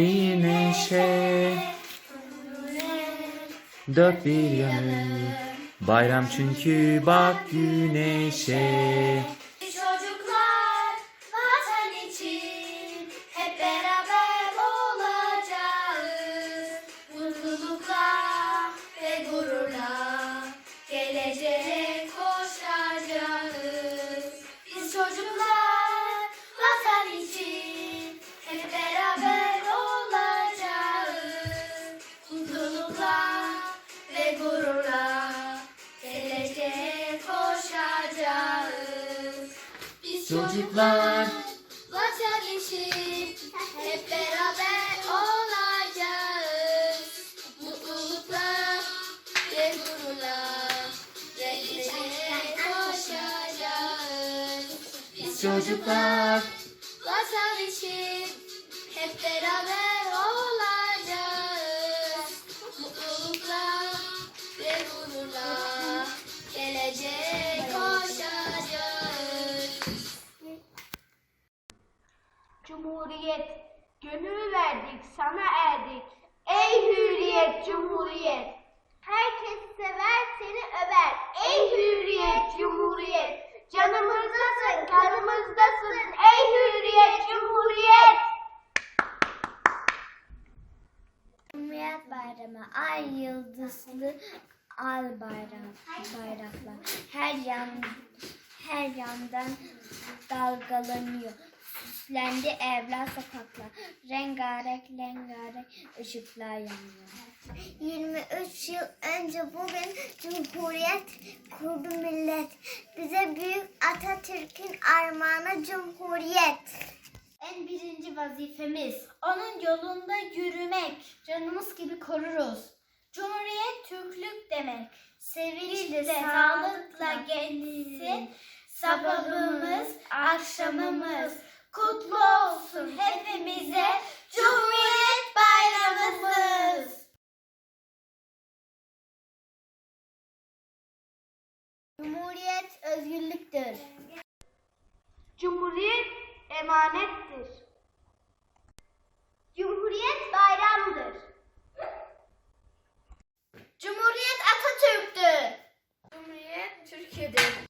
bir Dört bir yanı. Bayram çünkü bak güneşe Çocuklar Vatan için hep beraber olacağız. Mutlulukla ve gururla geleceğe koşacağız. Biz Çocuklar vatan için hep beraber olacağız. Mutlulukla ve gururla geleceğe Cumhuriyet, gönül verdik, sana erdik. Ey hürriyet, cumhuriyet. Herkes sever, seni över. Ey hürriyet, cumhuriyet. Canımızdasın, kanımızdasın. Ey hürriyet, cumhuriyet. Cumhuriyet Bayramı ay yıldızlı al bayram bayraklar her yan her yandan dalgalanıyor. Süslendi evler sokaklar. Rengarenk rengarenk ışıklar yanıyor. 23 yıl önce bugün Cumhuriyet kurdu millet. Bize büyük Atatürk'ün armağanı Cumhuriyet. En birinci vazifemiz onun yolunda yürümek. Canımız gibi koruruz. Cumhuriyet Türklük demek. Sevinçle, sağlıkla geçsin. Sabahımız, akşamımız kutlu olsun hepimize. Cumhuriyet Bayramımız. Cumhuriyet özgürlüktür. Cumhuriyet emanettir. Cumhuriyet bayramdır. Cumhuriyet Atatürk'tür. Cumhuriyet Türkiye'dir.